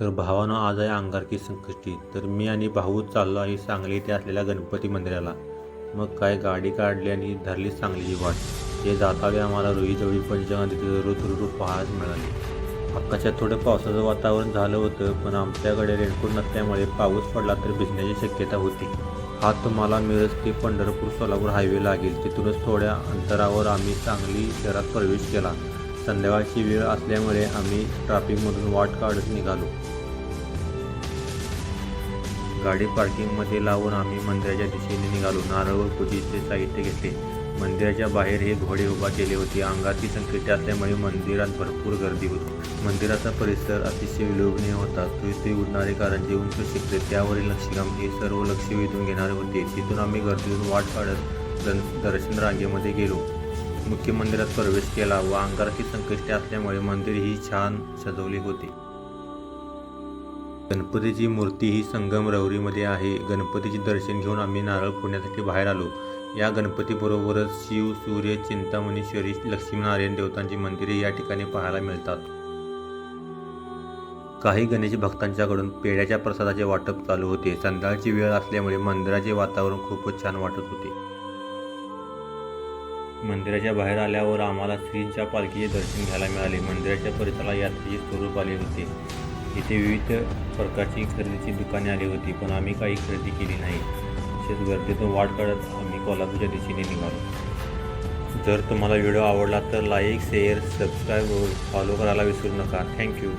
तर भावानं आज आहे अंगारकी संकष्टी. तर मी आणि भाऊ चाललो आहे सांगली इथे असलेल्या गणपती मंदिराला. मग काय गाडी काढली आणि धरली सांगलीची वाट. हे जातावे आम्हाला रोहीजवळी पंचगंगा तिथे ऋतू पाहायला मिळाली. आकाशात थोडं पावसाचं वातावरण झालं होतं पण आमच्याकडे रेनकोट नसल्यामुळे पाऊस पडला तर भिजण्याची शक्यता होती. हा तुम्हाला मिरज ते पंढरपूर सोलापूर हायवे लागेल. तिथूनच थोड्या अंतरावर आम्ही सांगली शहरात प्रवेश केला. संध्याकाळची वेळ असल्यामुळे आम्ही ट्रॅफिकमधून वाट काढत निघालो. गाडी पार्किंगमध्ये लावून आम्ही मंदिराच्या दिशेने निघालो. नारळ व पूजेचे साहित्य घेतले. मंदिराच्या बाहेर हे घोडे उभा केले होते. अंगाची संकटे असल्यामुळे मंदिरात भरपूर गर्दी होती. मंदिराचा परिसर अतिशय विलोभनीय होता. ते उडणारे कारंजे उंच शिकले त्यावरील नक्षीकाम हे सर्व लक्ष वेधून घेणारे होते. तिथून आम्ही गर्दीतून वाट काढत दर्शन रांगेमध्ये गेलो. मुख्य मंदिरात प्रवेश केला. व अंगारकी संकष्टी असल्यामुळे मंदिर ही छान सजवले होते. गणपतीची मूर्ती ही संगमरवरीमध्ये आहे. गणपतीचे दर्शन घेऊन आम्ही नारळ फोडण्यासाठी बाहेर आलो. या गणपतीबरोबरच शिव सूर्य चिंतामणीश्वरी लक्ष्मीनारायण देवतांची मंदिरे या ठिकाणी पाहायला मिळतात. काही गणेश भक्तांच्याकडून पेढ्याच्या प्रसादाचे वाटप चालू होते. संध्याकाळची वेळ असल्यामुळे मंदिराचे वातावरण खूपच छान वाटत होते. मंदिराच्या बाहेर आल्यावर आम्हाला श्रींच्या पालखीचे दर्शन घ्यायला मिळाले. मंदिराच्या परिसराला यात्रेचे स्वरूप आले होते. इथे विविध प्रकारची खरेदीची दुकाने आली होती पण आम्ही काही खरेदी केली नाही. तसेच गर्दीतून वाट काढत आम्ही कोल्हापूरच्या दिशेने निघालो. जर तुम्हाला व्हिडिओ आवडला तर लाईक शेअर सबस्क्राईब व फॉलो करायला विसरू नका. थँक्यू